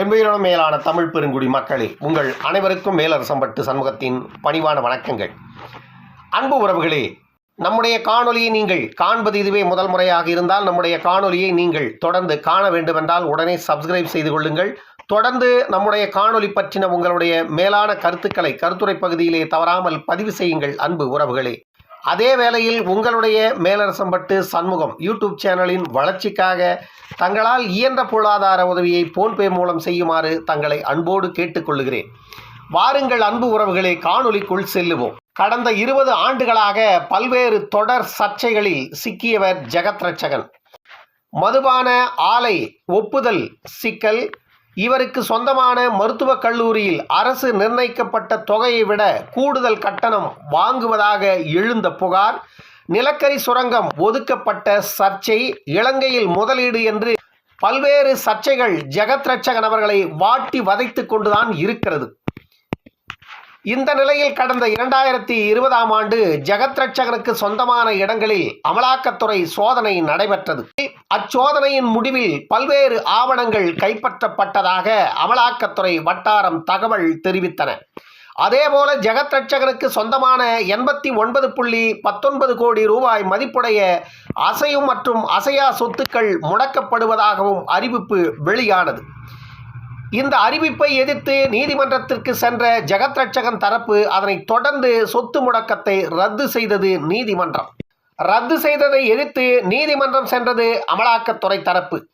என்பதிலும் மேலான தமிழ் பெருங்குடி மக்களே உங்கள் அனைவருக்கும் மேலரசம்பட்டு சண்முகத்தின் பணிவான வணக்கங்கள். அன்பு உறவுகளே நம்முடைய காணொலியை நீங்கள் காண்பது இதுவே முதல் முறையாக இருந்தால் நம்முடைய காணொலியை நீங்கள் தொடர்ந்து காண வேண்டுமென்றால் உடனே சப்ஸ்கிரைப் செய்து கொள்ளுங்கள். தொடர்ந்து நம்முடைய காணொலி பற்றின உங்களுடைய மேலான கருத்துக்களை கருத்துரை பகுதியிலே தவறாமல் பதிவு செய்யுங்கள் அன்பு உறவுகளே. அதே வேளையில் உங்களுடைய மேலரசம்பட்டு சண்முகம் யூடியூப் சேனலின் வளர்ச்சிக்காக தங்களால் இயன்ற பொருளாதார உதவியை போன்பே மூலம் செய்யுமாறு தங்களை அன்போடு கேட்டுக்கொள்கிறேன் வாருங்கள் அன்பு உறவுகளை காணொளிக்குள் செல்லுவோம். கடந்த இருபது ஆண்டுகளாக பல்வேறு தொடர் சர்ச்சைகளில் சிக்கியவர் ஜெகத் ரட்சகன். மதுபான ஆலை ஒப்புதல் சிக்கல் இவருக்கு சொந்தமான மருத்துவக் கல்லூரியில் அரசு நிர்ணயிக்கப்பட்ட தொகையை விட கூடுதல் கட்டணம் வாங்குவதாக எழுந்த புகார் நிலக்கரி சுரங்கம் ஒதுக்கப்பட்ட சர்ச்சை இலங்கையில் முதலீடு என்று பல்வேறு சர்ச்சைகள் ஜெகத் ரட்சகன் அவர்களை வாட்டி வதைத்து கொண்டுதான் இருக்கிறது. இந்த நிலையில் கடந்த இரண்டாயிரத்தி இருபதாம் ஆண்டு ஜெகத் ரட்சகனுக்கு சொந்தமான இடங்களில் அமலாக்கத்துறை சோதனை நடைபெற்றது. அச்சோதனையின் முடிவில் பல்வேறு ஆவணங்கள் கைப்பற்றப்பட்டதாக அமலாக்கத்துறை வட்டாரம் தகவல் தெரிவித்தன. அதேபோல ஜெகத் ரட்சகனுக்கு சொந்தமான எண்பத்தி ஒன்பது புள்ளி பத்தொன்பது கோடி ரூபாய் மதிப்புடைய அசையும் மற்றும் அசையா சொத்துக்கள் முடக்கப்படுவதாகவும் அறிவிப்பு வெளியானது. இந்த அறிவிப்பை எதிர்த்து நீதிமன்றத்திற்கு சென்ற ஜெகத் ரட்சகன் தரப்பு அதனை தொடர்ந்து சொத்து முடக்கத்தை ரத்து செய்தது நீதிமன்றம். ரத்து செய்ததை எதிர்த்து நீதிமன்றம் சென்றது அமலாக்கத்துறை தரப்பு.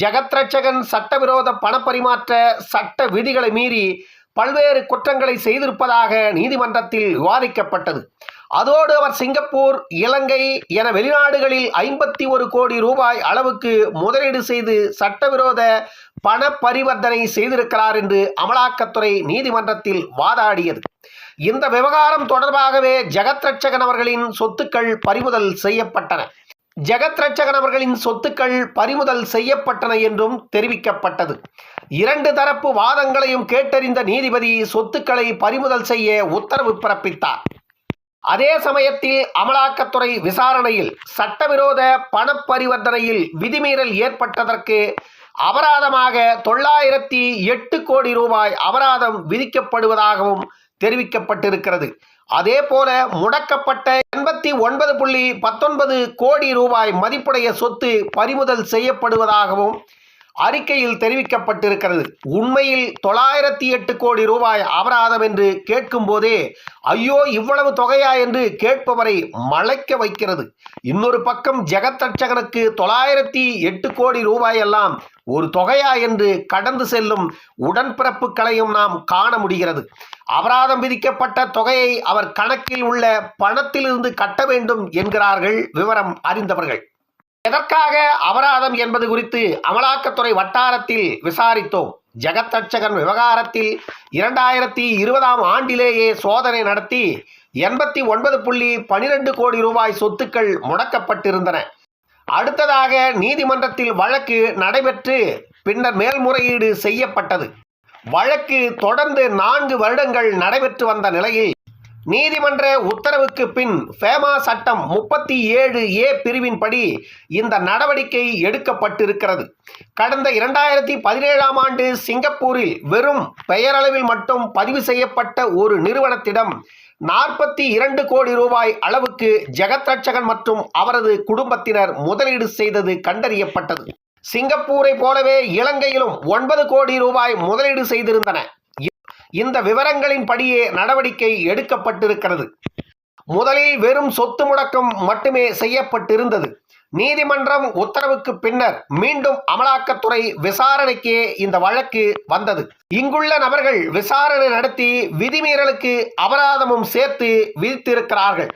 ஜெகத் ரட்சகன் சட்டவிரோத பணப்பரிமாற்ற சட்ட விதிகளை மீறி பல்வேறு குற்றங்களை செய்திருப்பதாக நீதிமன்றத்தில் விவாதிக்கப்பட்டது. அதோடு அவர் சிங்கப்பூர் இலங்கை என வெளிநாடுகளில் ஐம்பத்தி ஒரு கோடி ரூபாய் அளவுக்கு முதலீடு செய்து சட்டவிரோத பண பரிவர்த்தனை செய்திருக்கிறார் என்று அமலாக்கத்துறை நீதிமன்றத்தில் வாதாடியது. இந்த விவகாரம் தொடர்பாகவே ஜெகத் ரட்சகன் அவர்களின் சொத்துக்கள் பறிமுதல் செய்யப்பட்டன. ஜெகத் ரட்சகன் அவர்களின் சொத்துக்கள் பறிமுதல் செய்யப்பட்டன என்றும் தெரிவிக்கப்பட்டது. இரண்டு தரப்பு வாதங்களையும் கேட்டறிந்த நீதிபதி சொத்துக்களை பறிமுதல் செய்ய உத்தரவு பிறப்பித்தார். அதே சமயத்தில் அமலாக்கத்துறை விசாரணையில் சட்டவிரோத பண பரிவர்த்தனையில் விதிமீறல் ஏற்பட்டதற்கு அபராதமாக தொள்ளாயிரத்தி எட்டு கோடி ரூபாய் அபராதம் விதிக்கப்படுவதாகவும் தெரிவிக்கப்பட்டிருக்கிறது. அதே போல முடக்கப்பட்ட எண்பத்தி ஒன்பது புள்ளி பத்தொன்பது கோடி ரூபாய் மதிப்புடைய சொத்து பறிமுதல் செய்யப்படுவதாகவும் அறிக்கையில் தெரிவிக்கப்பட்டிருக்கிறது. உண்மையில் தொள்ளாயிரத்தி எட்டு கோடி ரூபாய் அபராதம் என்று கேட்கும் போதே ஐயோ இவ்வளவு தொகையா என்று கேட்பவரை மலைக்க வைக்கிறது. இன்னொரு பக்கம் ஜெகத்தட்சகனுக்கு தொள்ளாயிரத்தி எட்டு கோடி ரூபாய் எல்லாம் ஒரு தொகையா என்று கடந்து செல்லும் உடன்பிறப்புகளையும் நாம் காண முடிகிறது. அபராதம் விதிக்கப்பட்ட தொகையை அவர் கணக்கில் உள்ள பணத்திலிருந்து கட்ட வேண்டும் என்கிறார்கள் விவரம் அறிந்தவர்கள். எதற்காக அபராதம் என்பது குறித்து அமலாக்கத்துறை வட்டாரத்தில் விசாரித்தோம். ஜெகத்தட்சகன் விவகாரத்தில் இரண்டாயிரத்தி இருபதாம் ஆண்டிலேயே சோதனை நடத்தி எண்பத்தி ஒன்பது புள்ளி பனிரெண்டு கோடி ரூபாய் சொத்துக்கள் முடக்கப்பட்டிருந்தன. அடுத்ததாக நீதிமன்றத்தில் வழக்கு நடைபெற்று பின்னர் மேல்முறையீடு செய்யப்பட்டது. வழக்கு தொடர்ந்து நான்கு வருடங்கள் நடைபெற்று வந்த நிலையில் நீதிமன்ற உத்தரவுக்கு பின் ஃபேமா சட்டம் முப்பத்தி ஏழு ஏ பிரிவின்படி இந்த நடவடிக்கை எடுக்கப்பட்டிருக்கிறது. கடந்த இரண்டாயிரத்தி பதினேழாம் ஆண்டு சிங்கப்பூரில் வெறும் பெயரளவில் மட்டும் பதிவு செய்யப்பட்ட ஒரு நிறுவனத்திடம் நாற்பத்தி இரண்டு கோடி ரூபாய் அளவுக்கு ஜெகத் ரட்சகன் மற்றும் அவரது குடும்பத்தினர் முதலீடு செய்தது கண்டறியப்பட்டது. சிங்கப்பூரை போலவே இலங்கையிலும் ஒன்பது கோடி ரூபாய் முதலீடு செய்திருந்தன. இந்த விவரங்களின் படியே நடவடிக்கை எடுக்கப்பட்டிருக்கிறது. முதலில் வெறும் சொத்து முடக்கம் மட்டுமே செய்யப்பட்டிருந்தது. நீதிமன்றம் உத்தரவுக்கு பின்னர் மீண்டும் அமலாக்கத்துறை விசாரணைக்கே இந்த வழக்கு வந்தது. இங்குள்ள நபர்கள் விசாரணை நடத்தி விதிமீறலுக்கு அபராதமும் சேர்த்து விதித்திருக்கிறார்கள்.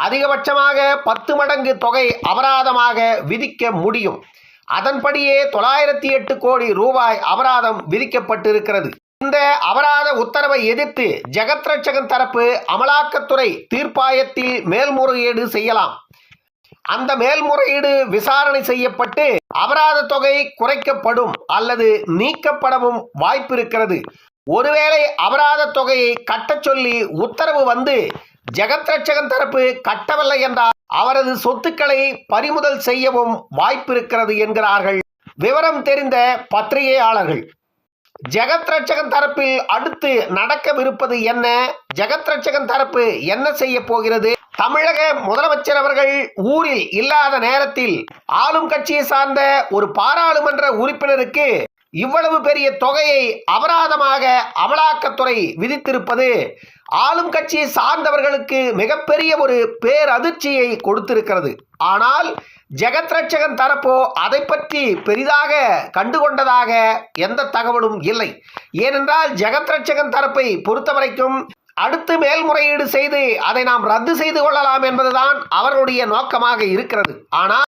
அதிகபட்சமாக பத்து மடங்கு தொகை அபராதமாக விதிக்க முடியும். அதன்படியே தொள்ளாயிரத்தி எட்டு கோடி ரூபாய் அபராதம் விதிக்கப்பட்டிருக்கிறது. இந்த அபராத உத்தரவை எதிர்த்து ஜெகத் ரட்சகன் தரப்பு அமலாக்கத்துறை தீர்ப்பாயத்தில் மேல்முறையீடு செய்யலாம். அந்த மேல்முறையீடு விசாரணை செய்யப்பட்டு அபராத தொகை குறைக்கப்படும் அல்லது நீக்கப்படவும் வாய்ப்பு இருக்கிறது ஒருவேளை அபராத தொகையை கட்டச் சொல்லி உத்தரவு வந்து ஜெகத் ரட்சகன் தரப்பு கட்டவில்லை என்றால் அவரது சொத்துக்களை பறிமுதல் செய்யவும் வாய்ப்பிருக்கிறது என்கிறார்கள். விவரம் தெரிந்த பத்திரிகையாளர்கள். ஜெகத் ரட்சகன் தரப்பில் அடுத்து நடக்கவிருப்பது என்ன? ஜெகத் ரட்சகன் தரப்பு என்ன செய்ய போகிறது? தமிழக முதலமைச்சர் அவர்கள் ஊரில் இல்லாத நேரத்தில் ஆளும் கட்சியை சார்ந்த ஒரு பாராளுமன்ற உறுப்பினருக்கு இவ்வளவு பெரிய தொகையை அபராதமாக அமலாக்கத்துறை விதித்திருப்பது ஆளும் கட்சியை சார்ந்தவர்களுக்கு மிகப்பெரிய ஒரு பேரதிர்ச்சியை கொடுத்திருக்கிறது. ஆனால் ஜெகத் ரட்சகன் தரப்போ அதை பற்றி பெரிதாக கண்டுகொண்டதாக எந்த தகவலும் இல்லை. ஏனென்றால் ஜெகத் ரட்சகன் தரப்பை பொறுத்தவரைக்கும் அடுத்து மேல்முறையீடு செய்து அதை நாம் ரத்து செய்து கொள்ளலாம் என்பதுதான் அவர்களுடைய நோக்கமாக இருக்கிறது. ஆனால்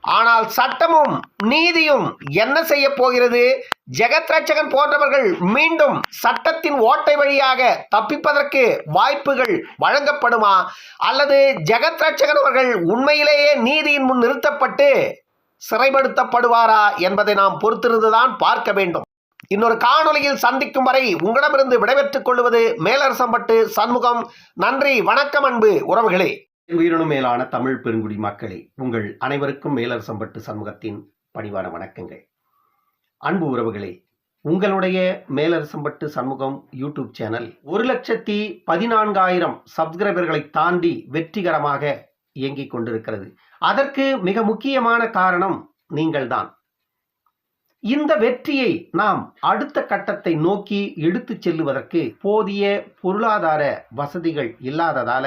ஆனால் சட்டமும் நீதியும் என்ன செய்ய போகிறது? ஜெகத் ரட்சகன் போன்றவர்கள் மீண்டும் சட்டத்தின் ஓட்டை வழியாக தப்பிப்பதற்கு வாய்ப்புகள் வழங்கப்படுமா? அல்லது ஜெகத் ரட்சகன் அவர்கள் உண்மையிலேயே நீதியின் முன் நிறுத்தப்பட்டு சிறைப்படுத்தப்படுவாரா என்பதை நாம் பொறுத்திருந்துதான் பார்க்க வேண்டும். இன்னொரு காணொளியில் சந்திக்கும் வரை உங்களிடமிருந்து விடைபெற்றுக் கொள்வது மேலரசம்பட்டு சண்முகம். நன்றி வணக்கம் அன்பு உறவுகளே. உயிரினும் மேலான தமிழ் பெருங்குடி மக்களே உங்கள் அனைவருக்கும் மேலரசம்பட்டு சமூகத்தின் பணிவான வணக்கங்கள். அன்பு உறவுகளே உங்களுடைய மேலரசம்பட்டு சமூகம் யூடியூப் சேனல் ஒரு லட்சத்தி பதினான்காயிரம் சப்ஸ்கிரைபர்களை தாண்டி வெற்றிகரமாக இயங்கிக் கொண்டிருக்கிறது. அதற்கு மிக முக்கியமான காரணம் நீங்கள்தான். இந்த வெற்றியை நாம் அடுத்த கட்டத்தை நோக்கி எடுத்துச் செல்லுவதற்கு போதிய பொருளாதார வசதிகள் இல்லாததால